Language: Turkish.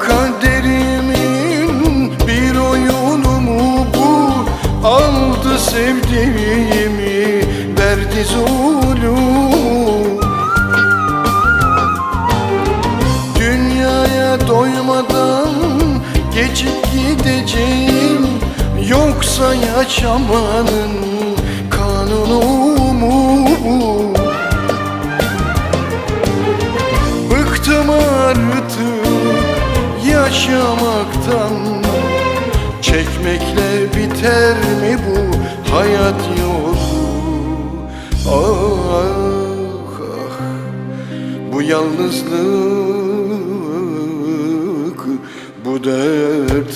Kaderimin bir oyunu mu bu. Aldı sevdiğimi verdi zulüm. Dünyaya doymadan geçip gideceğim Yoksa yaşamanın yaşamaktan Çekmekle biter mi bu hayat yolu? Ah ah bu yalnızlık bu dert